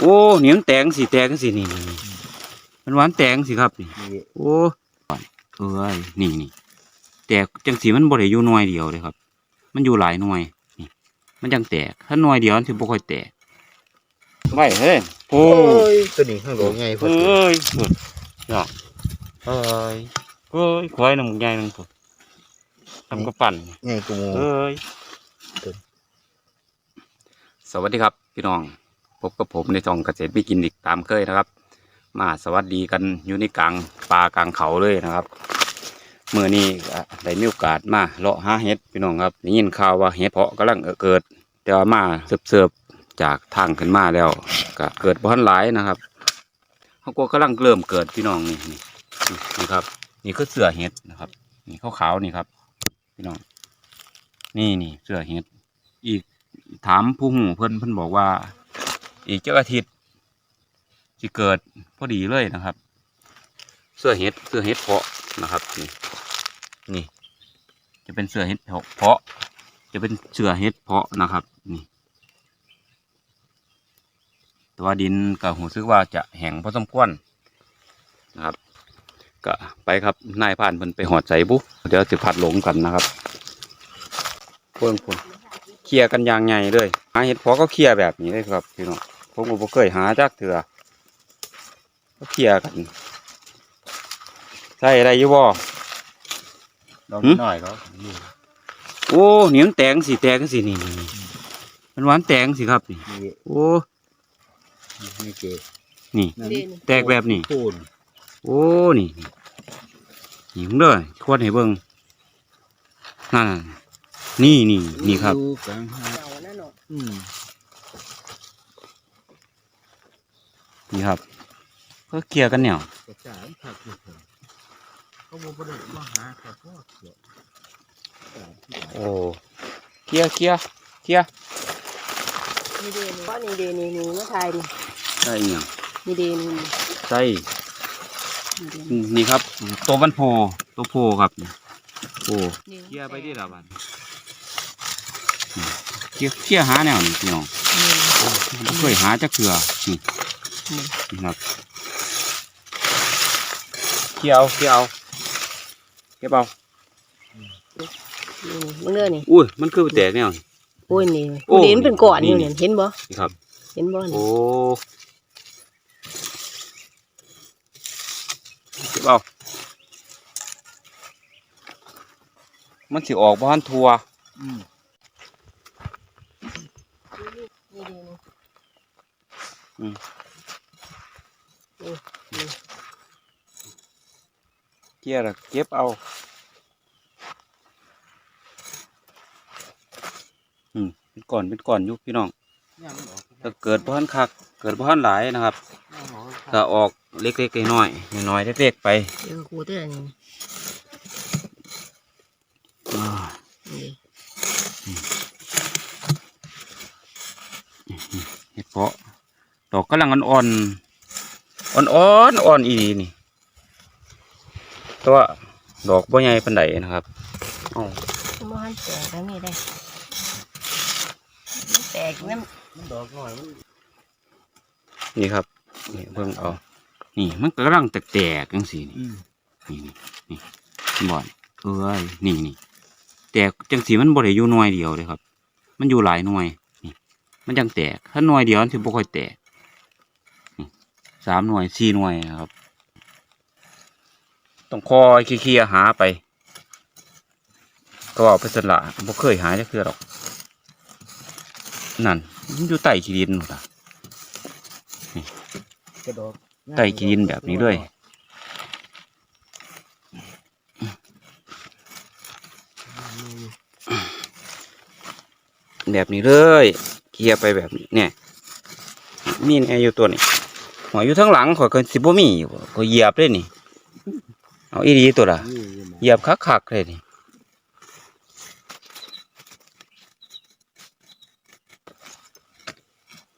โอ้นี่มันแตงสีแตงสินี่นี่นี่มันหวานแตงสิครับนี่นี่โอ้เอ้ยนี่นี่แตกจังสีมันบ่ได้อยู่หน่วยเดียวเลยครับ มันอยู่หลายหน่วยนี่ มันจังแตกถ้าหน่วยเดียวมันสิบ่ค่อยแตกไว้เฮ้ยโอ้โอ้ยตัวนี้ข้างหลงไงพอเอ้ดียสุดยอดเอ้ยเอ้ยควายหนึ่งใหญ่หนึ่งตัวทำกระปั่นไงกูโมเอ้ยครับสวัสดีครับ พี่น้อง พบกับผมในช่องเกษตรพี่กินอีกตามเคยนะครับ มาสวัสดีกันอยู่ในกลางป่ากลางเขาเลยนะครับเมื่อนี้ได้มีโอกาสมาเลาะหาเห็ดพี่น้องครับได้ยินข่าวว่าเห็ดเพาะกำลังเกิดแต่ว่ามาเสิร์ฟๆจากทางขึ้นมาแล้วก็เกิดพันหลายนะครับเขาก็กำลังเริ่มเกิดพี่น้องนี่นี่นี่ครับ นี่คือเสือเห็ดนะครับ นี่ขาวๆนี่ครับ พี่น้อง นี่นี่เสือเห็ดอีกถามผู้หูเพิ่อนเพิ่อนบอกว่า อีกเจ้าอาทิตย์จะเกิดพอดีเลยนะครับเสื้อเห็ดเสื้อเห็ดเพาะนะครับนี่นี่จะเป็นเสื้อเห็ดเพาะ จะเป็นเสื้อเห็ดเพาะนะครับนี่แตัวาดินกับหูซึกว่าจะแห้งพอสมควรนะครับก็ไปครับนายผ่านเพิ่นไปหอดใจบุ๊เดี๋ยวจะพัดหลงกันนะครับเพิ่งพนเคลียร์กันอย่างใหญ่เลยหาเห็ดเพาะก็เคลียร์แบบนี้เลยครับพี่น้อง ผมก็บ่เคยหาจักเถื่อก็เคลียร์กันใช่อะไรอยู่บ่ลองหืมหน่อยแล้วนี่โอ้นี่มันแตงสีแตงสินี่นี่นี่มันหวานแตงสิครับนี่นี่โอ้นี่เจนี่นั่นแตกแบบนี้ปูนโอ้นี่นี่นี่มึงเด้อชวนให้เบิ่งนั่นน่ะนี่นี่นี่ครับ อยู่กลางหาดเก่านั่นเนาะอืมนี่ครับก็เคลียร์กันเนี่ยกระจายผักอยู่ผมเขาบอกว่ามาหาข้าวโพดเสือโอ้เคลียร์เคลียร์เคลียร์นี่เดนี่เพราะนี่เดนี่นี่มาทายนี่ได้อีหยังนี่เดนี่ใช่นี่เดนี่ครับตัวมันโพตัวโพครับโอ้นี่เคลียร์ไปที่ละบันเคลียร์เคลียร์หาแนวนี่พี่น้องนี่บ่เคยหาจักเถื่อนี่นี่นี่ ครับเคลียร์เอาเคลียร์เอาเก็บเอานี่มึงเด้อนี่อุ้ยมันคือไปแตกแนวนี่โอ้ยนี่โอ้เดมันเป็นก้อนอยู่นี่เนี่ยเห็นบ่นี่ครับ เห็นบ่นี่โอ้เก็บเอามันสิออกบ้านทัวอืม นี่เดนี่ อืม โอ้นี่ เกียร์เก็บเอาอืมเป็นก่อนเป็นก่อนอยุพี่น้องย่างมันออกถ้าเกิดบ้านคัก เกิดบ้านหลายนะครับย่างมันออกก็ออกเล็กๆน้อยๆน้อยๆเล็กๆไปเดี๋ยวกูเด้อนี่อ่านี่เห็ดเพาะดอกกำลังอ่อนๆอ่อนๆอ่อนอีนี่ แตัวาดอกบ่ใหญ่ปานใดนะครับอ้าวบ่หันแตกแล้วนี่ได้แตกน้ำมันดอกหน่อยมันนี่ครับนี่เบิ่งเอา นี่มันกำลังแตกๆจังสีนี่อืมนี่นี่นี่บ่อนเอ้ยนี่นี่แตกจังสีมันบ่ได้อยู่หน่วยเดียวเลยครับ มันอยู่หลายหน่วยนี่ มันจังแตกถ้าหน่วยเดียวมันสิบ่ค่อยแตกนี่สามหน่วยสี่หน่วยนะครับ ต้องคอยเคลียหาไป ก็เอาไปสละบ่เคยหายจักเทื่อหรอก นั่นอยู่ใต้ขี้ดินหมดอะใต้ขี้ดินแบบนี้เลยแบบนี้เลยเคลียไปแบบนี้เนี่ย มีแนอยู่ตัวนี้หัวอยู่ทั้งหลังขอยก็สิบ่มีอยู่ก็เหยียบเลยนี่ เอาอีดีตัวละนี่อยู่หม้องเหยียบคักๆเลยนี่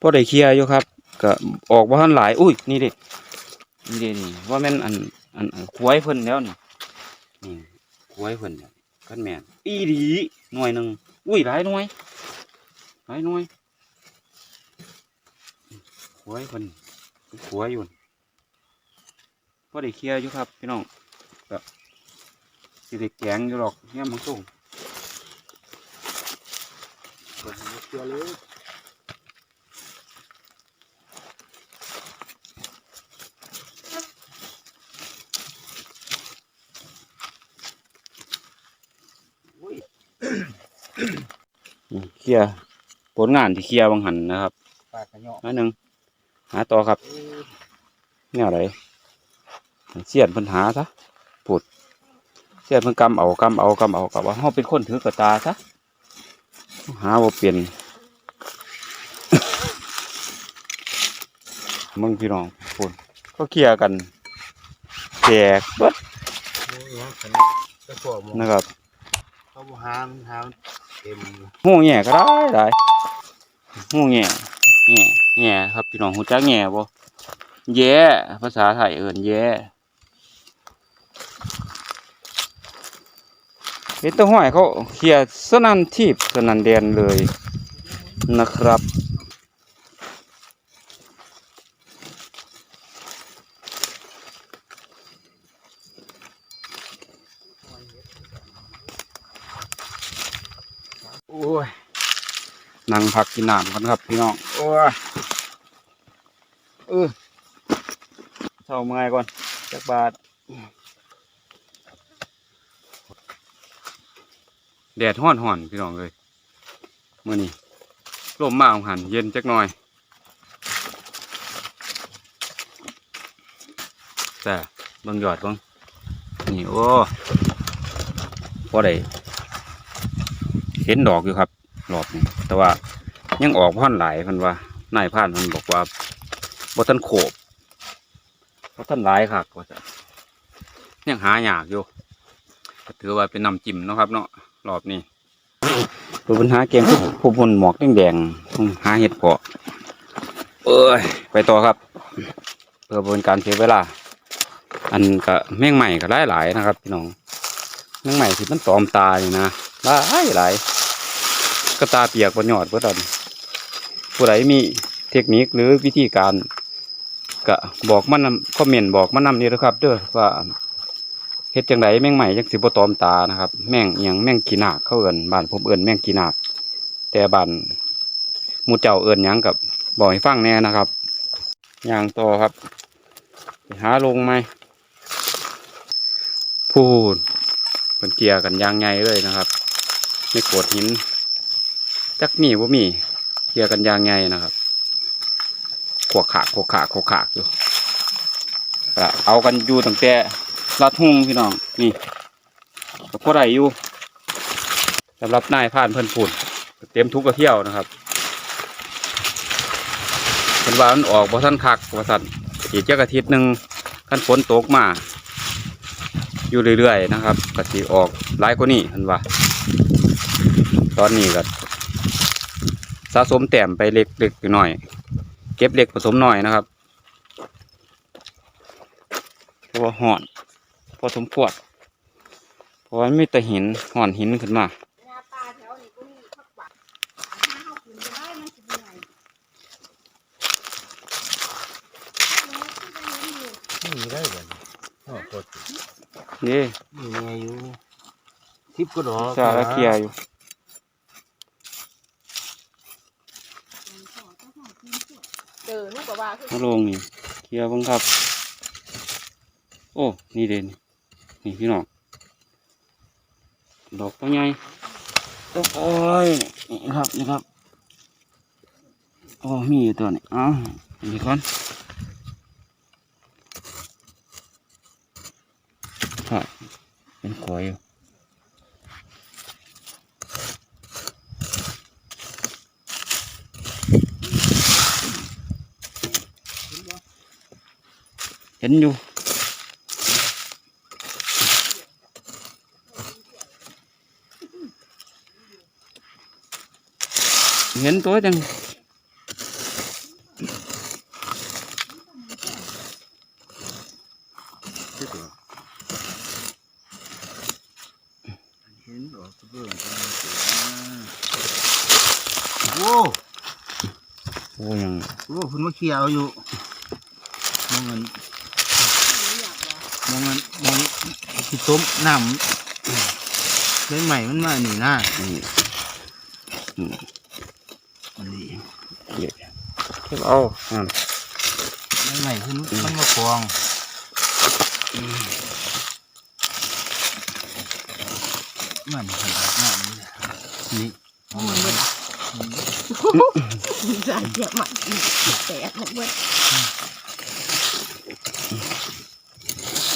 พอได้เคลียร์อยู่ครับ ก็ออกบ่ทันหลาย อุ้ย นี่ดินี่ดินี่ว่าแม่นอันอันอันควายเพิ่นแล้วนี่นี่ควายเพิ่นเนี่ยกันแม่นอีดีหน่วยหนึ่งอุ้ยหลายหน่วยหลายหน่วยหัวคนหัวอยู่พอได้เคลียร์อยู่ครับพี่น้อง ก็สิได้แกงอยู่หรอกเนี่ยมันส่งเปิดให้เชื่อเลยนี่เคลียร์ผลงานที่เคลียร์บางหันนะครับปากกระเหยาะอันหนึ่งหาต่อครับเอ้ยแนวไหนเสียนเพิ่นหาซะปุด เสียเพิ่นกำเอากำเอากำเอากับว่าเฮาเป็นคนถือกระตาซะหาบ่าเปลี่ยนมึงพี่น้องปุดก็เคลียร์กันแจกเบิดนะขอหมนะครับเขาบ่หามหามเต็มหูแง่ก็ได้ได้หูแง่แง่แง่ครับพี่น้องหูจักแง่บ่แย่ภาษาไทยเอิ้นแย่เห็ นแตะห้อยเขาเคลียร์สนันทีบสนันแดนเลยนะครับ โอ้ยนั่งพักกินน้ำกันครับพี่น้อง โอ้ยเออเท่าเมื่อยก่อนจักบาท แดดห้อนห่อนพี่น้องเลยเมื่อนี้ลมมาหันเย็นจักหน่อยแต่บางหยอดเบางนี่โอ้พอได้เห็นดอกอยู่ครับรอบนี้แต่ว่ายังออกพ่อนหลายพันว่านายพรานเพันบอกว่าบ่ทันโขบบ่ทันหลายคักว่าจะยังหายากอยู่ถือว่าเป็นน้ำจิ้มนะครับเนาะ รอบนี้เป็นปัญหาเกมผู้ผู้พลหมอกแดงๆต้องหาเห็ดเพาะเอ้ยไปต่อครับ เพื่อเป็นการเสียเวลา อันก็แมงใหม่ก็หลายหลายๆนะครับพี่น้องแมงใหม่ที่มันตอมตาอยู่นะหลายหลายก็ตาเปียกบนยอดเพื่อนผู้ใดมีเทคนิคหรือวิธีการก็บอกมันนำคอมเมนต์บอกมันนำนี่นะครับเด้อว่า เฮ็ดจังไดแมงใหม่จังสิบ่ตอมตานะครับ แมงเอียงแมงกีนากเขาเอิ้นบ้านผมเอิ้นแมงกีนากแต่บ้านมูเจ้าเอิ้นยังกับบอกให้ฟังแน่นะครับย่างต่อครับไปหาลงไหมพูดเป็นเกียร์กันยางไงเลยนะครับไม่โกดหินจักมีว่ามีเกียร์กันยางไงนะครับขวกขาขวกขาขวกขาอยู่เอากันอยู่ตั้งแต่ ลัดหุ่งพี่น้องนี่ก็พอได้อยู่สำหรับนายผ่านเพิ่อนพูดเตรียมทุกกระเที่ยวนะครับเป็นว่ามันออกบ่ทันคักว่าสันอีกจักอาทิตย์หนึ่งขั้นฝนตกมา อยู่เรื่อยๆนะครับก็สิออกหลายกว่านี้เห็นว่า ตอนนี้ก็สะสมแต้มไปเล็กๆหน่อย เก็บเล็กผสมหน่อยนะครับเพราะว่าห่อน อสมควรเพราะว่ามันมีแต่หินห่อนหินขึ้นมาหน้าปลาแถวนี้ก็มีผักหวานถ้าเฮากินได้มันสิเป็นไงนี่ได้บ่เนี่ยโอ้โหนี่นี่ไงอยู่ทิพย์ก็ดอกชาละเคลียร์อยู่เจอลูกก็ว่าคือมาลงนี่เคลียร์เบ้างครับ โอ้ นี่เด่น นี่พี่น้องดอกตัวใหญ่โอ้ยนี่ครับนี่ครับโอ้มีอยู่ตัวนี้เอ้าวนี่ก่อนครับเป็นขอยอยู่เห็นอยู่ เห็นตัวจังทิพย์เหรอเห็นดอกกระเบื้องกำลังสวยมากโอ้โอ้อ้ยังโอ้คุณมาเคลียร์เอาอยู่มองเงินอยากว่ามองเงินมองที่ต้มน้ำเลยใหม่มันมาหนีหน้านี่อั นนี้เก็บเก็บเอานั่นเลยใหม่ขึ้นมันมาคลองมันขนาดนั้นนี่มันเบิดมีสายเจ็บมันแตกหมดเบิด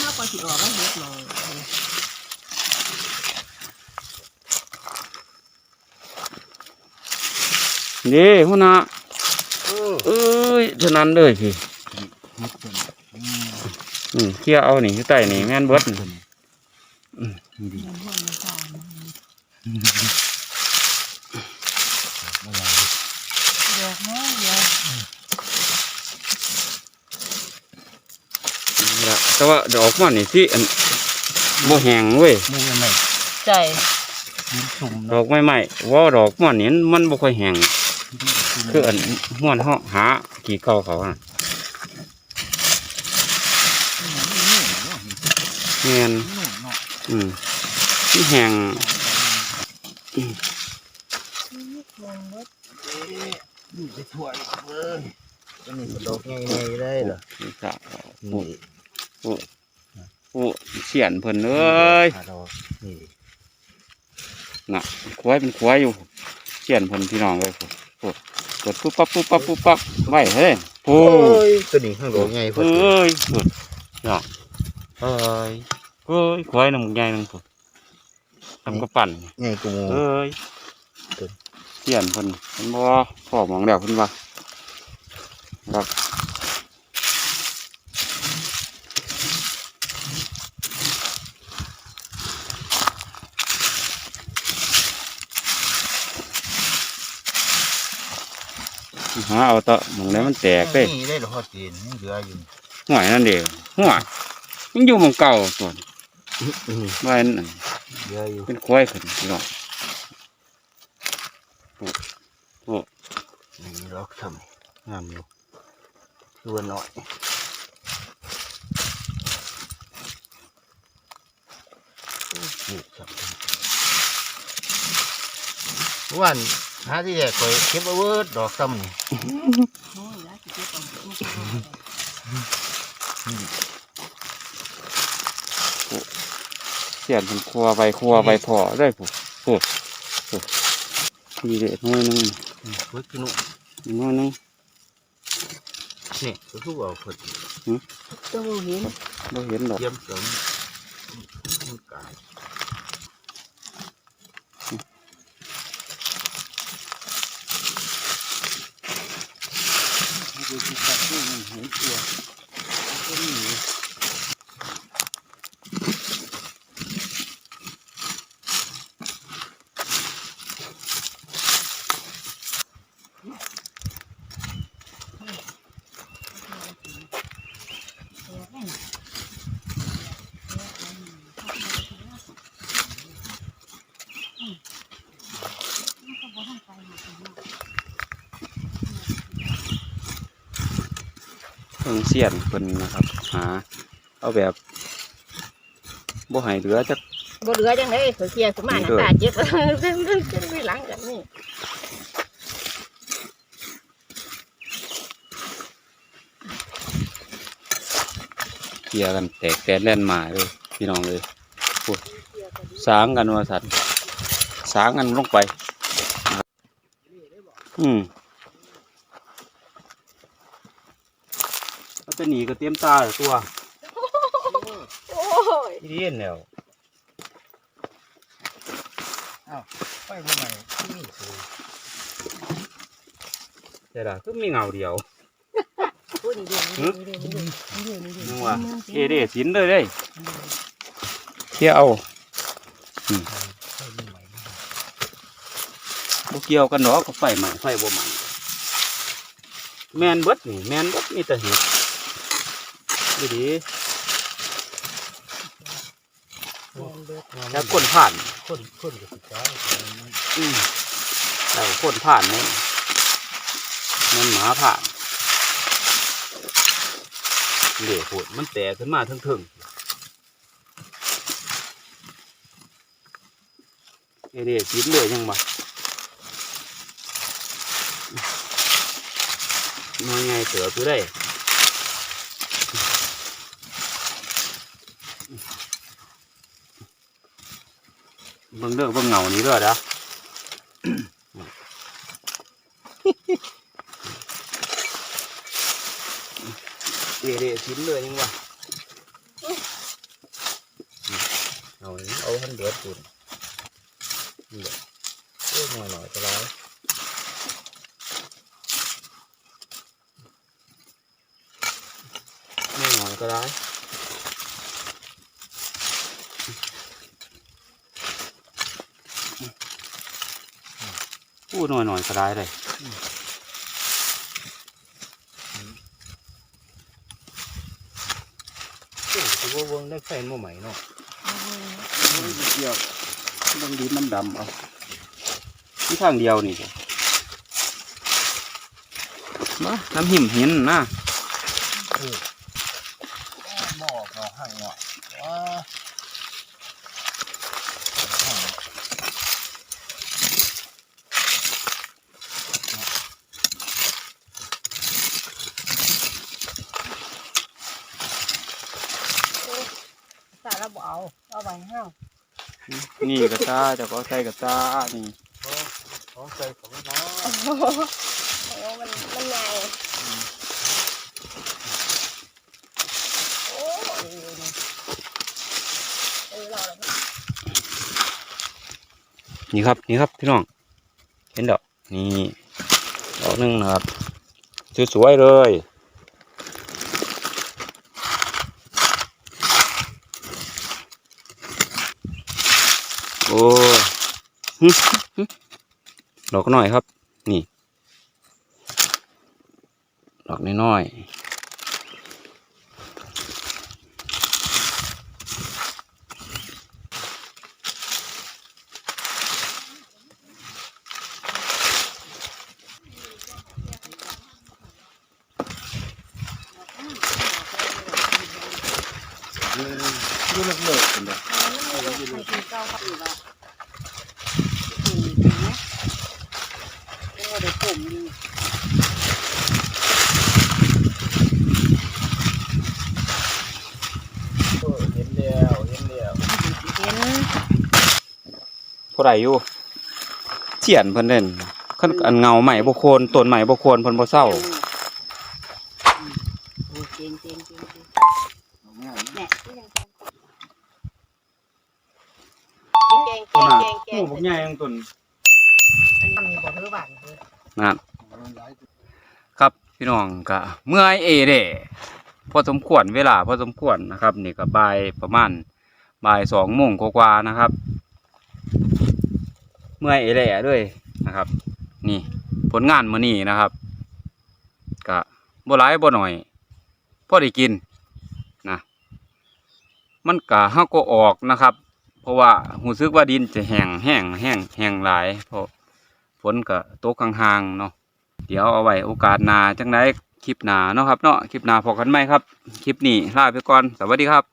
ถ้าพอสิออกก็เฮ็ดเลย นี่หัวหน้าเออเอ้ยเท่านั้นเลยพี่นิดเดียวอืมอืมเคลียร์เอานี่อยู่ใต้นี่แม่นเบิดนี่อืมนี่ดีมันพ่นมาก่อนไม่ไรเดี๋ยวแม่เดี๋ยวนี่ละแต่ว่าดอกมันนี่ที่อันบ่แห้งเว้ยมูกันไหนใจดินชุ่มดอกใหม่ๆว่าดอกมันนี่มันบ่ค่อยแห้ง คืออันม่วนเฮาหากี่เก่าเขาน่ะแม่นอืมที่แห้งมันเบิดนี่ไปทั่วเลยอันนี้ดอกใหญ่ๆได้เหรอนี่จ้ะนี่โอ้เสียนเพิ่นเอ้ยหาดอกนี่น่ะควายเป็นควายอยู่เสียนเพิ่นพี่น้องเลยโอ้ กดปุ๊บปั๊บปุ๊บปั๊บปุ๊บปั๊บไว้เฮ้ยโอ้ยตัวนี้ข้างดอกใหญ่พอเอดี้ยสุดเนาะเอ้ยเอ้ยควายน้ำใหญ่นึงพุ่นทำกระปั่นใหญ่กูโมเอ้ยเสียนเพิ่นเพิ่นบ่พ่อมองแล้วเพิ่นว่าครับาเอาเตะหมองแล้วมันแตกเด้นี่ได้เหรอพอดีนยังเหลืออยู่ห่วยนั่นเดียวห่วยมันอยู่หมองเก่าส่วนว่าอันนั้นเหลืออยู่เป็นควายขึ้นพี่น้องนี่ดอกทำงามอยู่ตัวหน่อยนี่ครับวัน หาที่แรกคอยเก็บเอาเวิร์ดดอกซ้ำนี่เสียนเป็นครัวไปครัวไปพอได้ผู้ผู้ผู้มีเด็ดน้อยนึงเวิร์ดกินนุ่น้อยนึงนี่ก็คือว่าพอดีต้องเห็นเราเห็นดอกเยี่ยมเสริมกาย ดูที่ตัดที่มันเห็นตัวก็มี เพิ่งเสียนเพิ่นนะครับ หา เอาแบบบ่ให้เหลือจักบ่เหลือจังได๋เขาเคลียร์ขึ้นมาหน้าตาเจ็บเพิ่นเพิ่นเพิ่นไปหลังกันนี่เคลียร์กันแตกแตนแล่นมาเลยพี่น้องเลยพูดสางกันว่าสัตว์สางกันลงไปนะครับอืมแล้ว จะหนีก็เตรียมตาตัวโอ้ยที่เรียนแล้วไปเมื่อไหร่ที่นี่สวยแต่ละก็มีเงาเดียวพูดดีๆนี่ๆนี่ๆนี่ๆนี่ๆนึกว่าเอเดสินเลยเด้เที่ยวเอาไปเมื่อไหร่บ่เกี่ยวกันเนาะก็ไฟใหม่ไฟบ่ใหม่แมนเบิดนี่แมนเบิดมีแต่เห็ด ดีดีแล้วคนผ่านคนคนกับสิจ้าอืมแล้วคนผ่านเนี่ยมันหมาผ่านเดี๋ยวพูดมันแตกขึ้นมาทึ่งๆเดี๋ยวกินเลยยังบ่น้อยไงเสือตัวได้ เบิ่งเด้อเบิ่งเงานี้เด้อเด้อเดี๋ยวๆชิ้นเลยยังวะเอาอันนี้เอาให้มันเดือดปุ่นนี่แหละเอ้ยหน่อยหน่อยก็ได้ไม่หน่อยก็ได้ พูดหน่อยหน่อยก็ได้เลยเจ้าถือว่าเวิงได้แฟนมาใหม่เนาะเกี่ยวต้องดินน้ำดำเอาที่ทางเดียวนี่จ้ะมาน้ำหิมหินนะหม้อเราหั่งเนาะว้า สารบ่ เอาเอาไว้ห้าวนี่กระตาเจะก็ใส่กระตานี่ของใส่ของเนาะโอ้โหโอ้มันมันใหญ่โอ้ยเออเราแล้วนี่ครับนี่ครับพี่น้อง เห็นดอกนี่ดอกหนึงนะครับสวยๆเลย โอ้ดอกน้อยครับ นี่ ดอกน้อยๆดูเลิกๆกันเด้อ มันไม่ได้ใส่ถุงเก้าครับอยู่ละโอ้เดี๋ยวผมดี เออเห็นแล้วเห็นแล้ว เห็น ผู้ใดอยู่เฉียนเพิ่นเด่นคันอันเงาใหม่บ่โคนต้นใหม่บ่โคนเพิ่นบ่เศร้าโอ้เก่งเก่งเก่งเก่งแหน่ก็ยังเก่งเก่งเก่งเก่งบักใหญ่ยังต้นอันนี้มีบ่เท่าบ้านเลยนั่นครับพี่น้องก็เมื่อยเอเด้พอสมควรเวลาพอสมควรนะครับ นี่ก็บ่ายประมาณบ่ายสองโมงกว่าๆนะครับ เมื่อยเอเด้ด้วยนะครับ นี่ผลงานมื้อนี้นะครับก็บ่หลายบ่หน่อยพอได้กินนะมันก็เฮาก็ออกนะครับ เพราะว่ารู้สึกว่าดินจะแห้งแห้งแห้งแห้งหลายเพราะฝนก็ตกห่างๆเนาะเดี๋ยวเอาไว้โอกาสหน้าจังไดคลิปหน้าเนาะครับเนาะคลิปหน้าพอกันไหมครับ คลิปนี้ลาไปก่อนสวัสดีครับ